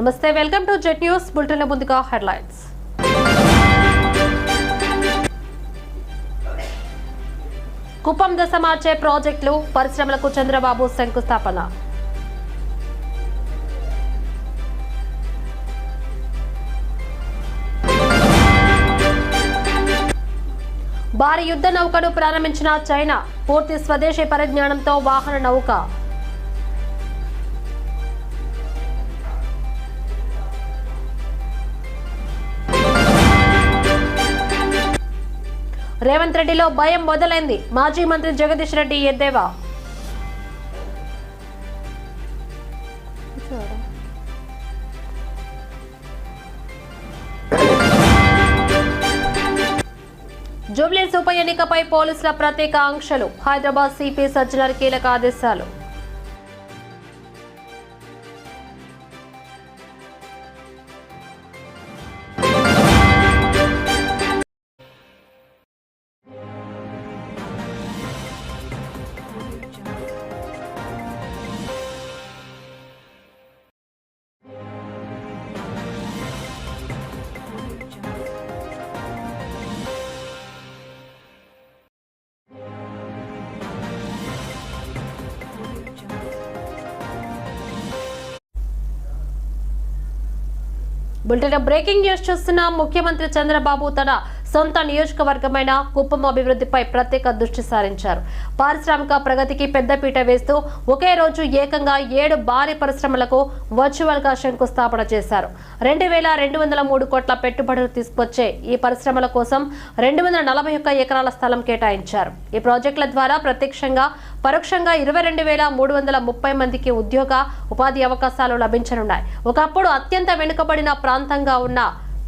నమస్తే welcome to Jet news bulletin ముందుగా headlines. Kuppam దశ మార్చే ప్రాజెక్టులు పరిశ్రమలకు చంద్రబాబు శంకుస్థాపన. భారీ యుద్ధ నౌకను ప్రారంభించిన చైనా పూర్తి స్వదేశీ పరిజ్ఞానంతో వాహన నౌక. రేవంత్ రెడ్డిలో భయం మొదలైంది. మాజీ మంత్రి జగదీష్ రెడ్డి ఎద్దేవా జూబ్లీస్ ఉప ఎన్నికపై పోలీసుల ప్రత్యేక ఆంక్షలు. హైదరాబాద్ సిపి సజ్జనర్ కీలక ఆదేశాలు. బులెటిన్ బ్రేకింగ్ న్యూస్ చూస్తున్నాం ముఖ్యమంత్రి చంద్రబాబు తన సొంత నియోజకవర్గమైన కుప్పం అభివృద్ధిపై ప్రత్యేక దృష్టి సారించారు. పారిశ్రామిక ప్రగతికి పెద్దపీట వేస్తూ ఒకే రోజు ఏకంగా ఏడు భారీ పరిశ్రమలకు వర్చువల్గా శంకుస్థాపన చేశారు. రెండు వేల రెండు వందల మూడు కోట్ల పెట్టుబడులు తీసుకొచ్చే ఈ పరిశ్రమల కోసం రెండు వందల నలభై ఒక్క ఎకరాల స్థలం కేటాయించారు. ఈ ప్రాజెక్టుల ద్వారా ప్రత్యక్షంగా పరోక్షంగా ఇరవై రెండు వేల మూడు వందల ముప్పై మందికి ఉద్యోగ ఉపాధి అవకాశాలు లభించనున్నాయి. ఒకప్పుడు అత్యంత వెనుకబడిన ప్రాంతంగా ఉన్న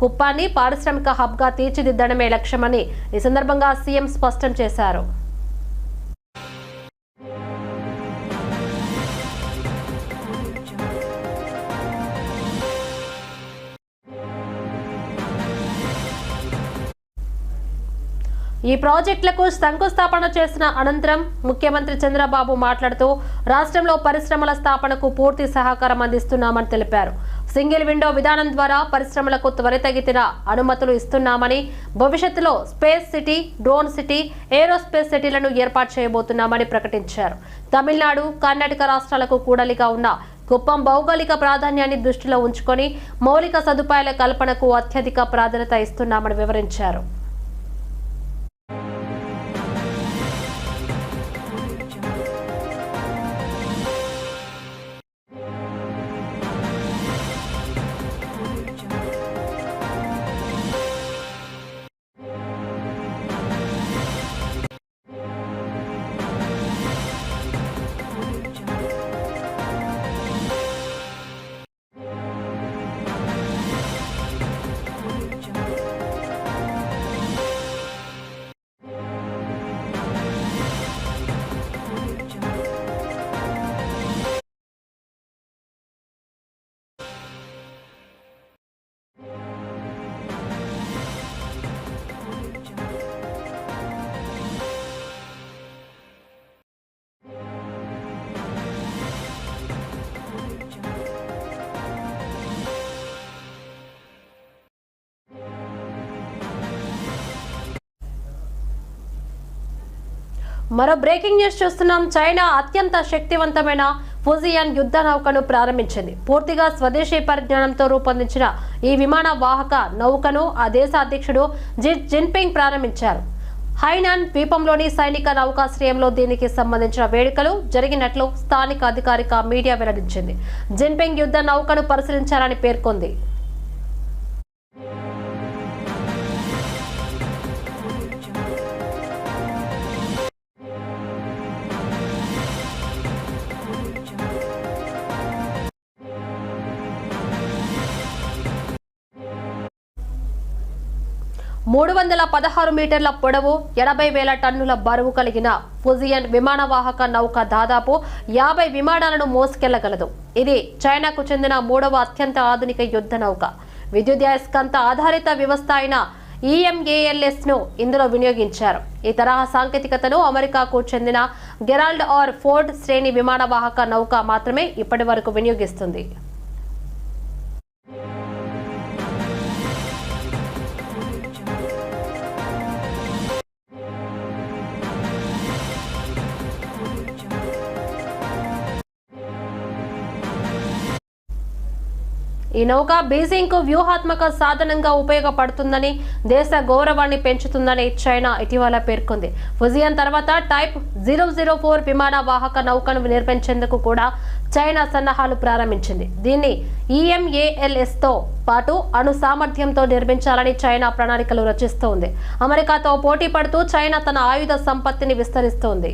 కుప్పాన్ని పారిశ్రామిక హబ్గా తీర్చిదిద్దడమే లక్ష్యమని ఈ సందర్భంగా సీఎం స్పష్టం చేశారు. ఈ ప్రాజెక్టులకు శంకుస్థాపన చేసిన అనంతరం ముఖ్యమంత్రి చంద్రబాబు మాట్లాడుతూ రాష్ట్రంలో పరిశ్రమల స్థాపనకు పూర్తి సహకారం అందిస్తున్నామని తెలిపారు. సింగిల్ విండో విధానం ద్వారా పరిశ్రమలకు త్వరితగితిన అనుమతులు ఇస్తున్నామని భవిష్యత్తులో space city drone city aerospace సిటీలను ఏర్పాటు చేయబోతున్నామని ప్రకటించారు. తమిళనాడు కర్ణాటక రాష్ట్రాలకు కూడలిగా ఉన్న కుప్పం భౌగోళిక ప్రాధాన్యాన్ని దృష్టిలో ఉంచుకొని మౌలిక సదుపాయాల కల్పనకు అత్యధిక ప్రాధాన్యత ఇస్తున్నామని వివరించారు. మరో బ్రేకింగ్ న్యూస్ చూస్తున్నాం. చైనా అత్యంత శక్తివంతమైన ఫుజియాన్ యుద్ధ నౌకను ప్రారంభించింది. పూర్తిగా స్వదేశీ పరిజ్ఞానంతో రూపొందించిన ఈ విమాన వాహక నౌకను ఆ దేశ అధ్యక్షుడు జి జిన్పింగ్ ప్రారంభించారు. హైనాన్ ద్వీపంలోని సైనిక నౌకాశ్రయంలో దీనికి సంబంధించిన వేడుకలు జరిగినట్లు స్థానిక అధికారిక మీడియా వెల్లడించింది. జిన్పింగ్ యుద్ధ నౌకను పరిశీలించారని పేర్కొంది. మూడు వందల పదహారు మీటర్ల పొడవు ఎనభై వేల టన్నుల బరువు కలిగిన ఫుజియన్ విమానవాహక నౌక దాదాపు యాభై విమానాలను మోసుకెళ్ళగలదు. ఇది చైనాకు చెందిన మూడవ అత్యంత ఆధునిక యుద్ధ నౌక. విద్యుదయస్కంత ఆధారిత వ్యవస్థ అయిన ఈఎంఏఎల్ఎస్ను ఇందులో వినియోగించారు. ఈ తరహా సాంకేతికతను అమెరికాకు చెందిన గెరాల్డ్ ఆర్ ఫోర్డ్ శ్రేణి విమానవాహక నౌక మాత్రమే ఇప్పటి వరకు వినియోగిస్తుంది. ఈ నౌక బీజింగ్కు వ్యూహాత్మక సాధనంగా ఉపయోగపడుతుందని దేశ గౌరవాన్ని పెంచుతుందని చైనా ఇటీవల పేర్కొంది. ఫుజియన్ తర్వాత టైప్ జీరో జీరో ఫోర్ విమాన వాహక నౌకను నిర్మించేందుకు కూడా చైనా సన్నాహాలు ప్రారంభించింది. దీన్ని ఈఎంఏఎల్ఎస్తో పాటు అణు సామర్థ్యంతో నిర్మించాలని చైనా ప్రణాళికలు రచిస్తోంది. అమెరికాతో పోటీ పడుతూ చైనా తన ఆయుధ సంపత్తిని విస్తరిస్తోంది.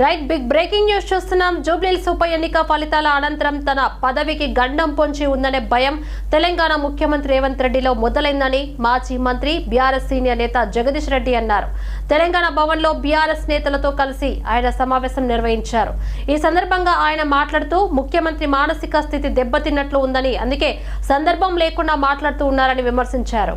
రైట్ బిగ్ బ్రేకింగ్ న్యూస్ చూస్తున్నాం. జూబ్లీహిల్స్ ఉప ఎన్నిక ఫలితాల అనంతరం తన పదవికి గండం పొంచి ఉందనే భయం తెలంగాణ ముఖ్యమంత్రి రేవంత్ రెడ్డిలో మొదలైందని మాజీ మంత్రి బీఆర్ఎస్ సీనియర్ నేత జగదీష్ రెడ్డి అన్నారు. తెలంగాణ భవన్లో బీఆర్ఎస్ నేతలతో కలిసి ఆయన సమావేశం నిర్వహించారు. ఈ సందర్భంగా ఆయన మాట్లాడుతూ ముఖ్యమంత్రి మానసిక స్థితి దెబ్బతిన్నట్లు ఉందని అందుకే సందర్భం లేకుండా మాట్లాడుతూ ఉన్నారని విమర్శించారు.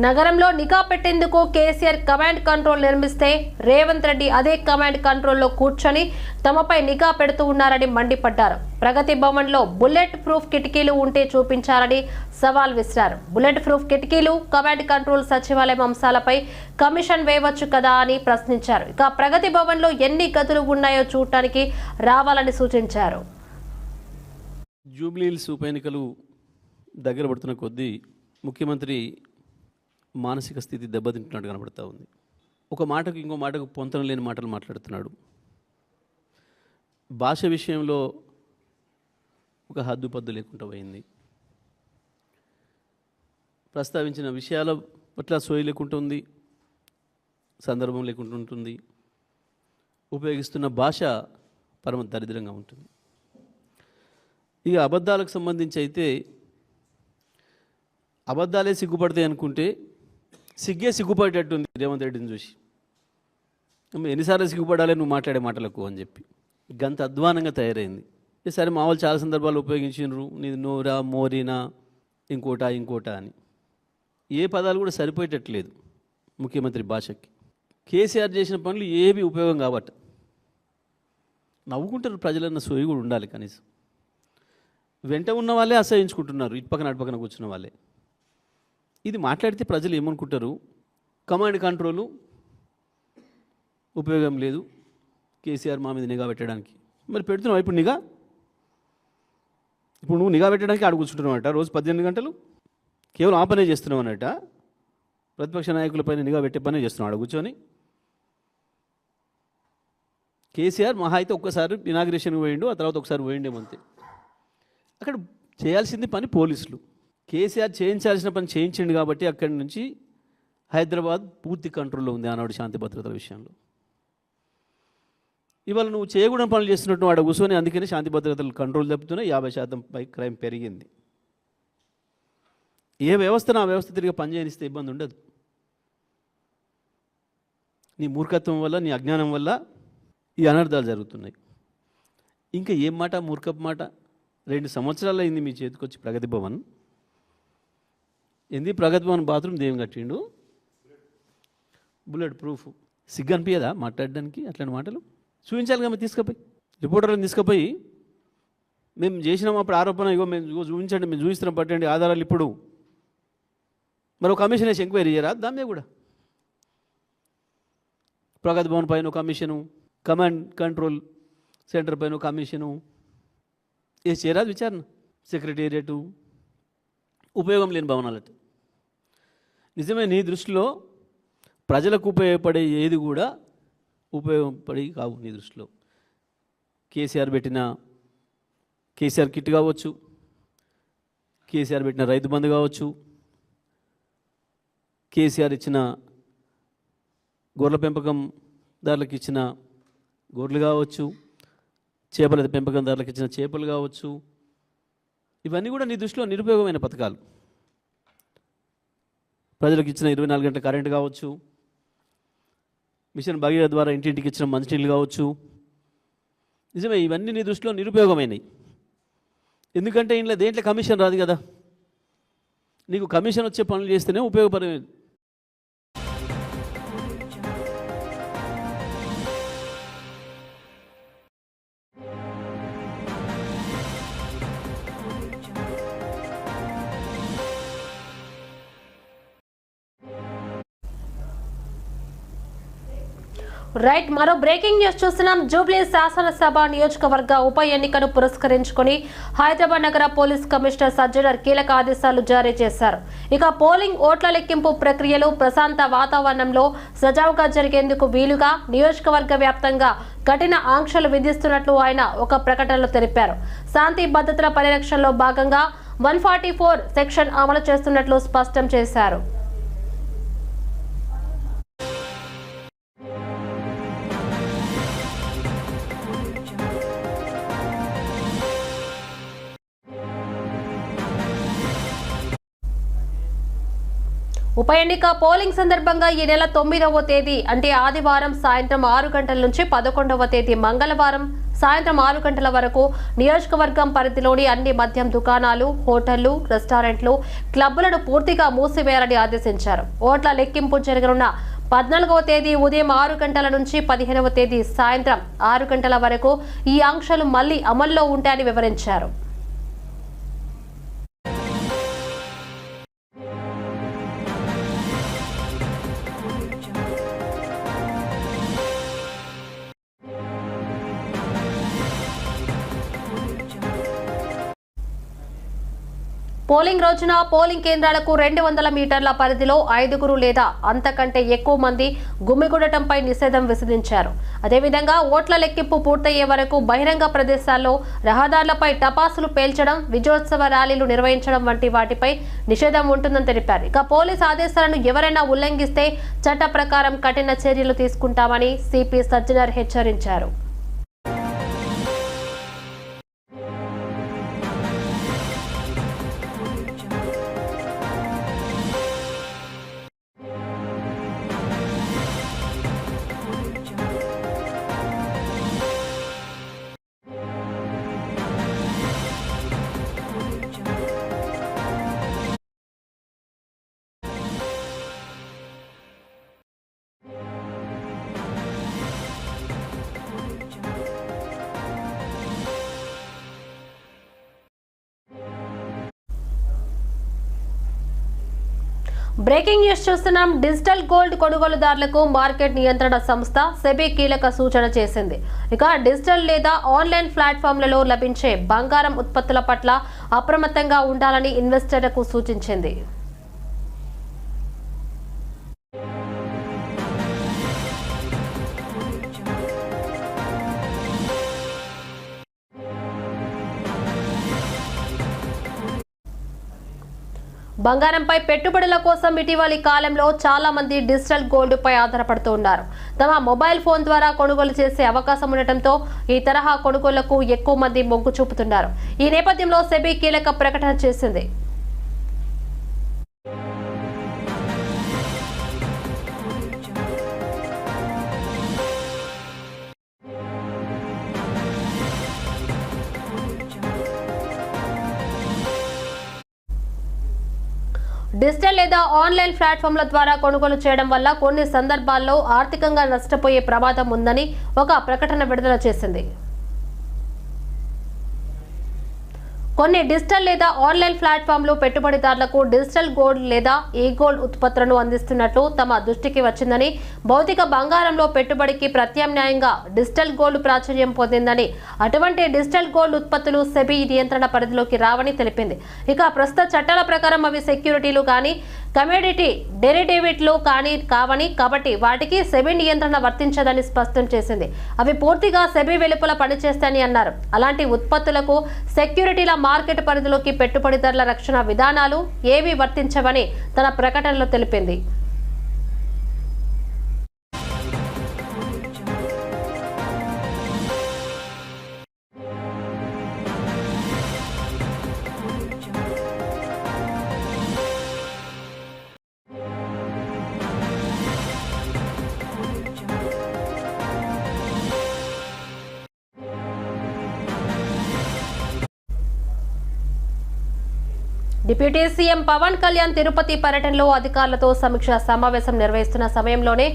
నగరంలో నిఘా పెట్టేందుకు కేసీఆర్ కమాండ్ కంట్రోల్ నిర్మిస్తే రేవంత్ రెడ్డి అదే కమాండ్ కంట్రోల్లో కూర్చొని తమపై నిఘా పెడుతూ ఉన్నారని మండిపడ్డారు. ప్రగతి భవన్లో బుల్లెట్ ప్రూఫ్ కిటికీలు ఉంటే చూపించాలని సవాల్ విసిరారు. బుల్లెట్ ప్రూఫ్ కిటికీలు కమాండ్ కంట్రోల్ సచివాలయం అంశాలపై కమిషన్ వేయవచ్చు కదా అని ప్రశ్నించారు. ఇక ప్రగతి భవన్లో ఎన్ని గదులు ఉన్నాయో చూడటానికి రావాలని సూచించారు. జూబ్లీహిల్స్ ఉప ఎన్నికలు దగ్గర పడుతున్న కొద్దీ ముఖ్యమంత్రి మానసిక స్థితి దెబ్బతింటున్నట్టు కనబడుతూ ఉంది. ఒక మాటకు ఇంకో మాటకు పొంతన లేని మాటలు మాట్లాడుతున్నాడు. భాష విషయంలో ఒక హద్దు పద్దు లేకుండా పోయింది. ప్రస్తావించిన విషయాల పట్ల సోయి లేకుండా ఉంది సందర్భం లేకుండా ఉంటుంది. ఉపయోగిస్తున్న భాష పరమ దరిద్రంగా ఉంటుంది. ఇక అబద్ధాలకు సంబంధించి అయితే అబద్ధాలే సిగ్గుపడతాయి అనుకుంటే సిగ్గే సిగ్గుపడేటట్టుంది రేవంత్ రెడ్డిని చూసి ఎన్నిసార్లు సిగ్గుపడాలి నువ్వు మాట్లాడే మాటలకు అని చెప్పి. గంత అధ్వానంగా తయారైంది. ఈసారి సరే మా వాళ్ళు చాలా సందర్భాలు ఉపయోగించినారు. నీది నోరా మోరీనా ఇంకోటా ఇంకోటా అని. ఏ పదాలు కూడా సరిపోయేటట్లేదు ముఖ్యమంత్రి భాషకి. కేసీఆర్ చేసిన పనులు ఏవి ఉపయోగం కాబట్ట. నవ్వుకుంటారు ప్రజలన్న సోయి కూడా ఉండాలి కనీసం. వెంట ఉన్న వాళ్ళే అసహించుకుంటున్నారు. ఇటు పక్కన అటు పక్కన కూర్చున్న వాళ్ళే. ఇది మాట్లాడితే ప్రజలు ఏమనుకుంటారు? కమాండ్ కంట్రోలు ఉపయోగం లేదు. కేసీఆర్ మా మీద నిఘా పెట్టడానికి. మరి పెడుతున్నావు ఇప్పుడు నిఘా? ఇప్పుడు నువ్వు నిఘా పెట్టడానికి ఆడ కూర్చుంటున్నావట రోజు పద్దెనిమిది గంటలు? కేవలం ఆ పనే చేస్తున్నావు అనట ప్రతిపక్ష నాయకులపైన నిఘా పెట్టే పనే చేస్తున్నావు. ఆడ కూర్చొని కేసీఆర్ మహా అయితే ఒక్కసారి ఇనాగ్రేషన్ పోయిండు ఆ తర్వాత ఒకసారి పోయిండేమంతే అక్కడ చేయాల్సింది పని పోలీసులు. కేసీఆర్ చేయించాల్సిన పని చేయించండి కాబట్టి అక్కడి నుంచి హైదరాబాద్ పూర్తి కంట్రోల్లో ఉంది ఆనాడు శాంతి భద్రతల విషయంలో. ఇవాళ నువ్వు చేయకూడని పనులు చేస్తున్నట్టు వాడు కూర్చొని అందుకనే శాంతి భద్రతలు కంట్రోల్ తప్పుతున్నాయి యాభై శాతం పై క్రైమ్ పెరిగింది. ఏ వ్యవస్థను ఆ వ్యవస్థ తిరిగి పనిచేయనిస్తే ఇబ్బంది ఉండదు. నీ మూర్ఖత్వం వల్ల నీ అజ్ఞానం వల్ల ఈ అనర్థాలు జరుగుతున్నాయి. ఇంకా ఏం మాట మూర్ఖపు మాట? రెండు సంవత్సరాలు అయింది మీ చేతికి వచ్చి ప్రగతి భవన్. ఏంది? ప్రగతి భవన్ బాత్రూమ్ దేవం కట్టిండు? Bullet proof. సిగ్గు అనిపించదా మాట్లాడడానికి అట్లాంటి మాటలు? చూపించాలి కదా తీసుకుపోయి. రిపోర్టర్లను తీసుకుపోయి మేము చేసినాం అప్పుడు ఆరోపణ ఇగో మేము చూపించండి మేము చూపిస్తున్నాం పట్టండి ఆధారాలు ఇప్పుడు. మరో కమిషన్ వేసి ఎంక్వైరీ చేయరా? దాని మీద కూడా. ప్రగతి భవన్ పైన కమిషను కమాండ్ కంట్రోల్ సెంటర్ పైన కమిషను. ఏ చేయరాదు విచారణ? సెక్రటేరియట్. ఉపయోగం లేని భవనాలట. నిజమే నీ దృష్టిలో ప్రజలకు ఉపయోగపడే ఏది కూడా ఉపయోగపడి కావు నీ దృష్టిలో. కేసీఆర్ పెట్టిన కేసీఆర్ కిట్ కావచ్చు కేసీఆర్ పెట్టిన రైతు బంధు కావచ్చు కేసీఆర్ ఇచ్చిన గొర్రెల పెంపకందారులకు ఇచ్చిన గొర్రెలు కావచ్చు చేపల పెంపకందారులకు ఇచ్చిన చేపలు కావచ్చు ఇవన్నీ కూడా నీ దృష్టిలో నిరుపయోగమైన పథకాలు. ప్రజలకు ఇచ్చిన ఇరవై నాలుగు గంటల కరెంటు కావచ్చు. మిషన్ భగీరథ ద్వారా ఇంటింటికి ఇచ్చిన మంచినీళ్ళు కావచ్చు. నిజమే ఇవన్నీ నీ దృష్టిలో నిరుపయోగమైనవి ఎందుకంటే ఇంట్లో దేంట్లో కమిషన్ రాదు కదా. నీకు కమిషన్ వచ్చే పనులు చేస్తేనే ఉపయోగపడేది రైట్ మరో బ్రేకింగ్ న్యూస్ చూస్తున్నాం. జూబ్లీ శాసనసభ నియోజకవర్గ ఉప ఎన్నికను పురస్కరించుకుని హైదరాబాద్ నగర పోలీస్ కమిషనర్ సజ్జనర్ కీలక ఆదేశాలు జారీ చేశారు. ఇక పోలింగ్ ఓట్ల లెక్కింపు ప్రక్రియలు ప్రశాంత వాతావరణంలో సజావుగా జరిగేందుకు వీలుగా నియోజకవర్గ వ్యాప్తంగా కఠిన ఆంక్షలు విధిస్తున్నట్లు ఆయన ఒక ప్రకటనలో తెలిపారు. శాంతి భద్రతల పరిరక్షణలో భాగంగా వన్ ఫార్టీ ఫోర్ సెక్షన్ అమలు చేస్తున్నట్లు స్పష్టం చేశారు. ఉప ఎన్నిక పోలింగ్ సందర్భంగా ఈ నెల తొమ్మిదవ తేదీ అంటే ఆదివారం సాయంత్రం ఆరు గంటల నుంచి పదకొండవ తేదీ మంగళవారం సాయంత్రం ఆరు గంటల వరకు నియోజకవర్గం పరిధిలోని అన్ని మద్యం దుకాణాలు హోటళ్ళు రెస్టారెంట్లు క్లబ్బులను పూర్తిగా మూసివేయాలని ఆదేశించారు. ఓట్ల లెక్కింపు జరగనున్న పద్నాలుగవ తేదీ ఉదయం ఆరు గంటల నుంచి పదిహేనవ తేదీ సాయంత్రం ఆరు గంటల వరకు ఈ ఆంక్షలు మళ్ళీ అమల్లో ఉంటాయని వివరించారు. పోలింగ్ రోజున పోలింగ్ కేంద్రాలకు రెండు వందల మీటర్ల పరిధిలో ఐదుగురు లేదా అంతకంటే ఎక్కువ మంది గుమ్మిగూడటంపై నిషేధం విసిరించారు. అదేవిధంగా ఓట్ల లెక్కింపు పూర్తయ్యే వరకు బహిరంగ ప్రదేశాల్లో రహదారులపై టపాసులు పేల్చడం విజయోత్సవ ర్యాలీలు నిర్వహించడం వంటి వాటిపై నిషేధం ఉంటుందని తెలిపారు. ఇక పోలీస్ ఆదేశాలను ఎవరైనా ఉల్లంఘిస్తే చట్ట ప్రకారం కఠిన చర్యలు తీసుకుంటామని సిపి సజ్జనర్ హెచ్చరించారు. బ్రేకింగ్ న్యూస్ చూస్తున్నాం. డిజిటల్ గోల్డ్ కొనుగోలుదారులకు మార్కెట్ నియంత్రణ సంస్థ సెబీ కీలక సూచన చేసింది. ఇక డిజిటల్ లేదా ఆన్లైన్ ప్లాట్ఫామ్లలో లభించే బంగారం ఉత్పత్తుల పట్ల అప్రమత్తంగా ఉండాలని ఇన్వెస్టర్లకు సూచించింది. బంగారంపై పెట్టుబడుల కోసం ఇటీవలి కాలంలో చాలా మంది డిజిటల్ గోల్డ్ పై ఆధారపడుతూ ఉన్నారు. తమ మొబైల్ ఫోన్ ద్వారా కొనుగోలు చేసే అవకాశం ఉండటంతో ఈ తరహా కొనుగోళ్ళకు ఎక్కువ మంది మొగ్గు చూపుతున్నారు. ఈ నేపథ్యంలో సెబీ కీలక ప్రకటన చేసింది. డిజిటల్ లేదా ఆన్లైన్ ప్లాట్ఫామ్ల ద్వారా కొనుగోలు చేయడం వల్ల కొన్ని సందర్భాల్లో ఆర్థికంగా నష్టపోయే ప్రమాదం ఉందని ఒక ప్రకటన విడుదల చేసింది. కొన్ని డిజిటల్ లేదా ఆన్లైన్ ప్లాట్ఫామ్లు పెట్టుబడిదారులకు డిజిటల్ గోల్డ్ లేదా ఈ గోల్డ్ ఉత్పత్తులను అందిస్తున్నట్లు తమ దృష్టికి వచ్చిందని భౌతిక బంగారంలో పెట్టుబడికి ప్రత్యామ్నాయంగా డిజిటల్ గోల్డ్ ప్రాచుర్యం పొందిందని అటువంటి డిజిటల్ గోల్డ్ ఉత్పత్తులు సెబీ నియంత్రణ పరిధిలోకి రావని తెలిపింది. ఇక ప్రస్తుత చట్టాల ప్రకారం అవి సెక్యూరిటీలు కానీ కమ్యూడిటీ డెరిడేవిట్లు కానీ కావని కాబట్టి వాటికి సెబీ నియంత్రణ వర్తించదని స్పష్టం చేసింది. అవి పూర్తిగా సెబీ వెలుపల పనిచేస్తాయని అన్నారు. అలాంటి ఉత్పత్తులకు సెక్యూరిటీల మార్కెట్ పరిధిలోకి పెట్టుబడిదారుల రక్షణ విధానాలు ఏవీ వర్తించవని తన ప్రకటనలో తెలిపింది. డిప్యూటీ సీఎం పవన్ కళ్యాణ్ తిరుపతి పర్యటనలో అధికారులతో సమీక్ష సమావేశం నిర్వహిస్తున్న సమయంలోనే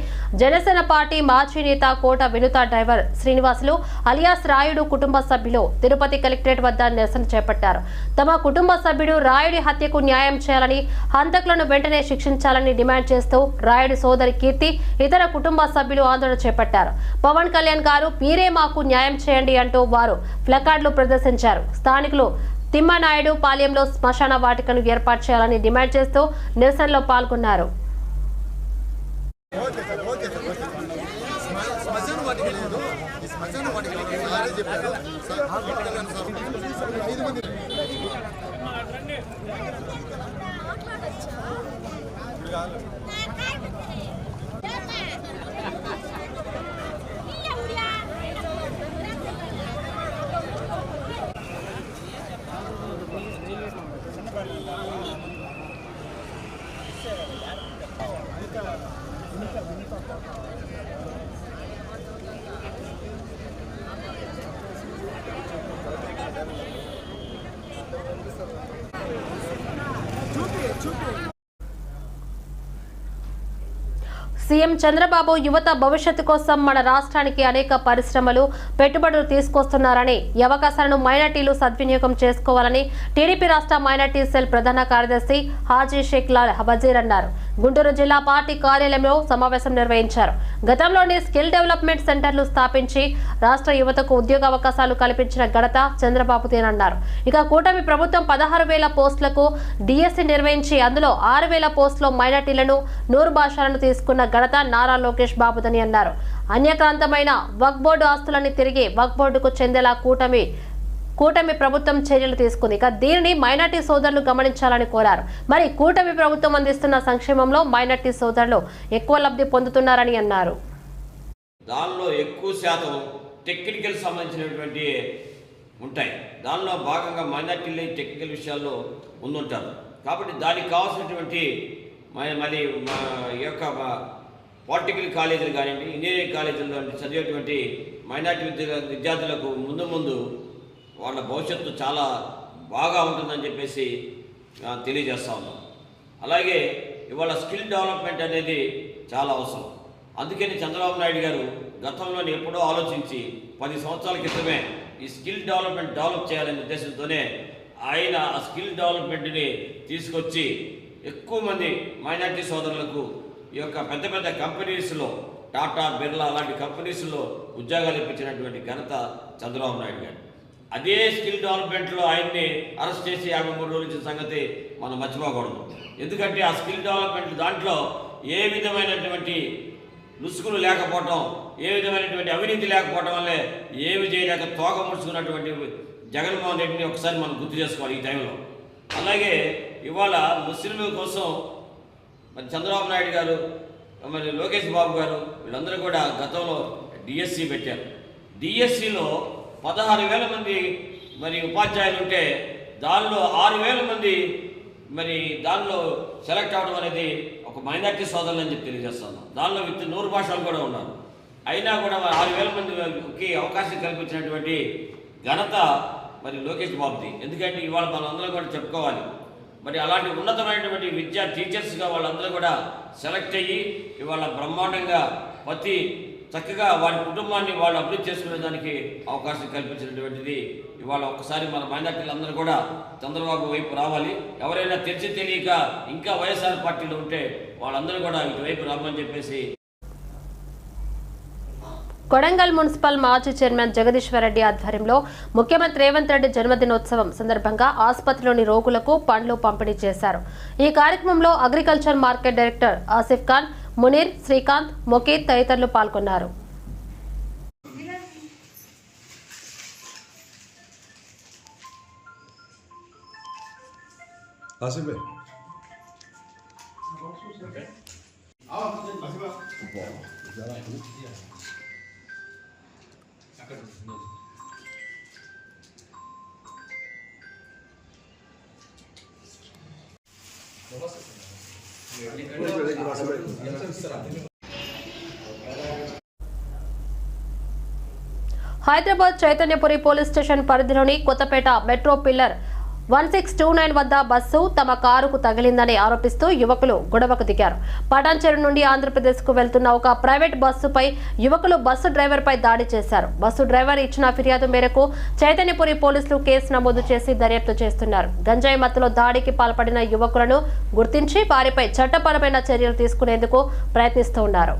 జనసేన పార్టీ మాజీ నేత కోట వినుత డ్రైవర్ శ్రీనివాసులు అలియాస్ రాయుడు కుటుంబ సభ్యులు తిరుపతి కలెక్టరేట్ వద్ద నిరసన చేపట్టారు. తమ కుటుంబ సభ్యుడు రాయుడి హత్యకు న్యాయం చేయాలని హంతకులను వెంటనే శిక్షించాలని డిమాండ్ చేస్తూ రాయుడి సోదరి కీర్తి ఇతర కుటుంబ సభ్యులు ఆందోళన చేపట్టారు. పవన్ కళ్యాణ్ గారు మీరే మాకు న్యాయం చేయండి అంటూ వారు ప్లకార్డులు ప్రదర్శించారు. స్థానికులు తిమ్మనాయుడు పాలెంలో శ్మశాన వాటికను ఏర్పాటు చేయాలని డిమాండ్ చేస్తూ నిరసనలో పాల్గొన్నారు. శ్మశాన వాటిక లేదు ఈ శ్మశాన వాటిక లేదు ఆరే చెప్పారు సార్ కళ్యాణ్ సార్ ఐదు మంది సీఎం చంద్రబాబు యువత భవిష్యత్తు కోసం మన రాష్ట్రానికి అనేక పరిశ్రమలు పెట్టుబడులు తీసుకొస్తున్నారని ఈ అవకాశాలను మైనార్టీలు సద్వినియోగం చేసుకోవాలని టీడీపీ రాష్ట్ర మైనార్టీ సెల్ ప్రధాన కార్యదర్శి హాజీ షేక్ లాల్ వజీర్ అన్నారు. గుంటూరు జిల్లా పార్టీ కార్యాలయంలో సమావేశం నిర్వహించారు. గతంలోనే స్కిల్ డెవలప్మెంట్ సెంటర్లు స్థాపించి రాష్ట్ర యువతకు ఉద్యోగ అవకాశాలు కల్పించిన ఘనత చంద్రబాబుదేనన్నారు ఇక కూటమి ప్రభుత్వం పదహారు వేల పోస్టులకు డిఎస్సి నిర్వహించి అందులో ఆరు వేల పోస్టులో మైనార్టీలను నూరు భాషలను తీసుకున్న ఘనత నారా లోకేష్ బాబుదని అన్నారు. అన్యక్రాంతమైన వక్ బోర్డు ఆస్తులని తిరిగి వక్ బోర్డుకు చెందేలా కూటమి కూటమి ప్రభుత్వం చర్యలు తీసుకుంది. ఇక దీనిని మైనార్టీ సోదరులు గమనించాలని కోరారు. మరి కూటమి ప్రభుత్వం అందిస్తున్న సంక్షేమంలో మైనార్టీ సోదరులు ఎక్కువ లబ్ధి పొందుతున్నారని అన్నారు. దానిలో ఎక్కువ శాతం టెక్నికల్ సంబంధించినటువంటి ఉంటాయి. దానిలో భాగంగా మైనార్టీలు టెక్నికల్ విషయాల్లో ముందుంటారు. కాబట్టి దానికి కావాల్సినటువంటి మళ్ళీ ఈ యొక్క పాలిటెక్నిక్ కాలేజీలు కానివ్వండి ఇంజనీరింగ్ కాలేజీల్లో చదివేటువంటి మైనార్టీ విద్య విద్యార్థులకు ముందు ముందు వాళ్ళ భవిష్యత్తు చాలా బాగా ఉంటుందని చెప్పేసి తెలియజేస్తా ఉన్నాం. అలాగే ఇవాళ స్కిల్ డెవలప్మెంట్ అనేది చాలా అవసరం. అందుకని చంద్రబాబు నాయుడు గారు గతంలోని ఎప్పుడో ఆలోచించి పది సంవత్సరాల క్రితమే ఈ స్కిల్ డెవలప్మెంట్ డెవలప్ చేయాలనే ఉద్దేశంతోనే ఆయన ఆ స్కిల్ డెవలప్మెంట్ని తీసుకొచ్చి ఎక్కువ మంది మైనార్టీ సోదరులకు ఈ యొక్క పెద్ద పెద్ద కంపెనీస్లో టాటా బిర్లా అలాంటి కంపెనీస్లో ఉద్యోగాలు ఇప్పించినటువంటి ఘనత చంద్రబాబు నాయుడు గారు. అదే స్కిల్ డెవలప్మెంట్లో ఆయన్ని అరెస్ట్ చేసి యాభై మూడు రోజుల సంగతి మనం మర్చిపోకూడదు. ఎందుకంటే ఆ స్కిల్ డెవలప్మెంట్ దాంట్లో ఏ విధమైనటువంటి నుసుకులు లేకపోవటం ఏ విధమైనటువంటి అవినీతి లేకపోవటం వల్లే ఏమి చేయలేక తోక ముడుచుకున్నటువంటి జగన్మోహన్ రెడ్డిని ఒకసారి మనం గుర్తు చేసుకోవాలి ఈ టైంలో. అలాగే ఇవాళ ముస్లింల కోసం మరి చంద్రబాబు నాయుడు గారు మరి లోకేష్ బాబు గారు వీళ్ళందరూ కూడా గతంలో డిఎస్సి పెట్టారు. డిఎస్సిలో పదహారు వేల మంది మరి ఉపాధ్యాయులు ఉంటే దానిలో ఆరు వేల మంది మరి దానిలో సెలెక్ట్ అవ్వడం అనేది ఒక మైనార్టీ సోదరులు అని చెప్పి తెలియజేస్తాను దానిలో విత్ నూరు భాషలు కూడా ఉన్నారు. అయినా కూడా మరి ఆరు వేల మందికి అవకాశం కల్పించినటువంటి ఘనత మరి లోకేష్ బాబుది. ఎందుకంటే ఇవాళ మనం అందరం కూడా చెప్పుకోవాలి మరి అలాంటి ఉన్నతమైనటువంటి విద్యా టీచర్స్గా వాళ్ళందరూ కూడా సెలెక్ట్ అయ్యి ఇవాళ బ్రహ్మాండంగా ప్రతి చక్కగా వారి కుటుంబాన్ని వాళ్ళు అభివృద్ధి చేసుకునే దానికి అవకాశం కల్పించినటువంటిది ఇవాళ ఒక్కసారి మన మైనార్టీలందరూ కూడా చంద్రబాబు వైపు రావాలి. ఎవరైనా తెలిసి తెలియక ఇంకా వైఎస్ఆర్ పార్టీలో ఉంటే వాళ్ళందరూ కూడా ఇటువైపు రమ్మని చెప్పేసి కొడంగల్ మున్సిపల్ మాజీ చైర్మన్ జగదీశ్వరరెడ్డి ఆధ్వర్యంలో ముఖ్యమంత్రి రేవంత్ రెడ్డి జన్మదినోత్సవం సందర్భంగా ఆసుపత్రిలోని రోగులకు పండ్లు పంపిణీ చేశారు. ఈ కార్యక్రమంలో agriculture market director Asif Khan Munir Srikanth Mokeed తదితరులు పాల్గొన్నారు. హైదరాబాద్ చైతన్యపురి పోలీస్ స్టేషన్ పరిధిలోని Kothapet metro pillar one six two nine వద్ద బస్సు తమ కారుకు తగిలిందని ఆరోపిస్తూ యువకులు గొడవకు దిగారు. పటాన్చెరు నుండి ఆంధ్రప్రదేశ్కు వెళ్తున్న ఒక ప్రైవేట్ బస్సుపై యువకులు బస్సు డ్రైవర్పై దాడి చేశారు. బస్సు డ్రైవర్ ఇచ్చిన ఫిర్యాదు మేరకు చైతన్యపురి పోలీసులు కేసు నమోదు చేసి దర్యాప్తు చేస్తున్నారు. గంజాయి మత్తులో దాడికి పాల్పడిన యువకులను గుర్తించి వారిపై చట్టపరమైన చర్యలు తీసుకునేందుకు ప్రయత్నిస్తూ ఉన్నారు.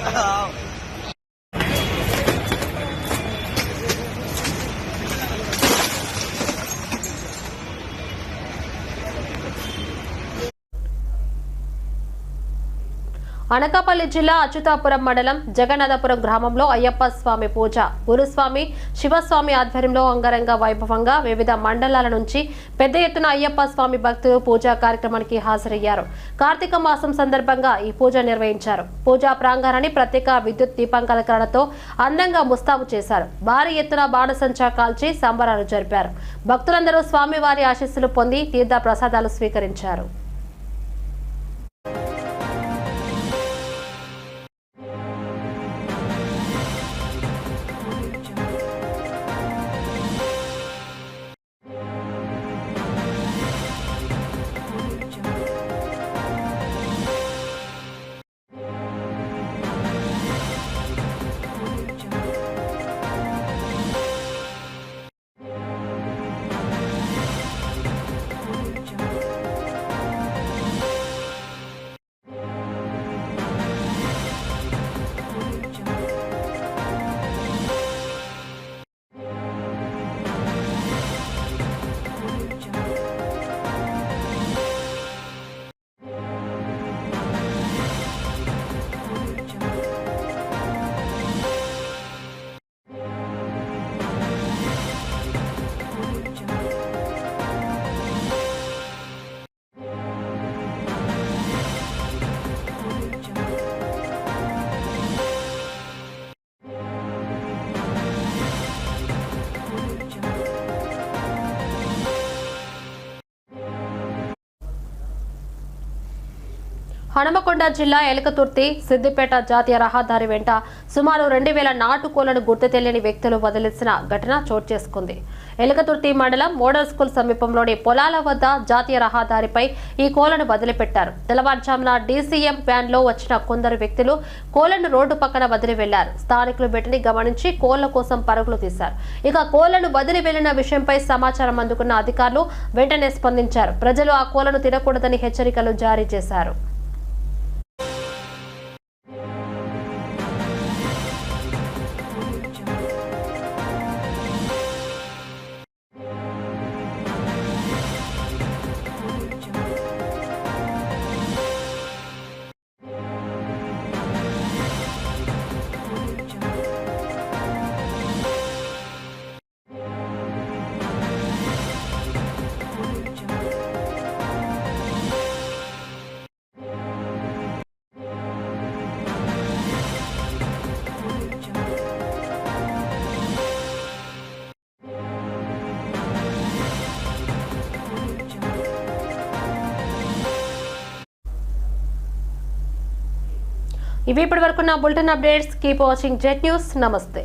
Oh. అనకాపల్లి జిల్లా అచ్యుతాపురం మండలం జగన్నాథపురం గ్రామంలో అయ్యప్ప స్వామి పూజ. గురుస్వామి శివస్వామి ఆధ్వర్యంలో అంగరంగ వైభవంగా వివిధ మండలాల నుంచి పెద్ద ఎత్తున అయ్యప్ప స్వామి భక్తులు పూజా కార్యక్రమానికి హాజరయ్యారు. కార్తీక మాసం సందర్భంగా ఈ పూజ నిర్వహించారు. పూజా ప్రాంగణాన్ని ప్రత్యేక విద్యుత్ దీపాంకలకరణతో అందంగా ముస్తాబు చేశారు. భారీ ఎత్తున బాణసంచా కాల్చి సంబరాలు జరిపారు. భక్తులందరూ స్వామివారి ఆశీస్సులు పొంది తీర్థ ప్రసాదాలు స్వీకరించారు. హనుమకొండ జిల్లా ఎలకతుర్తి సిద్దిపేట జాతీయ రహదారి వెంట సుమారు రెండు వేల నాటుకోలను గుర్తు తెలియని వ్యక్తులు వదిలేసిన ఘటన చోటు చేసుకుంది. ఎలకతుర్తి మండలం మోడల్ స్కూల్ సమీపంలోని పొలాల వద్ద జాతీయ రహదారిపై ఈ కోలను వదిలిపెట్టారు. తెల్లవారుజామున డీసీఎం వ్యాన్లో వచ్చిన కొందరు వ్యక్తులు కోళ్ళను రోడ్డు పక్కన వదిలి వెళ్ళారు. స్థానికులు వీటిని గమనించి కోళ్ళ కోసం పరుగులు తీశారు. ఇక కోళ్ళను వదిలి వెళ్ళిన విషయంపై సమాచారం అందుకున్న అధికారులు వెంటనే స్పందించారు. ప్రజలు ఆ కోలను తినకూడదని హెచ్చరికలు జారీ చేశారు. ఇవి ఇప్పటి వరకు నా bulletin updates. Keep watching jet news. నమస్తే.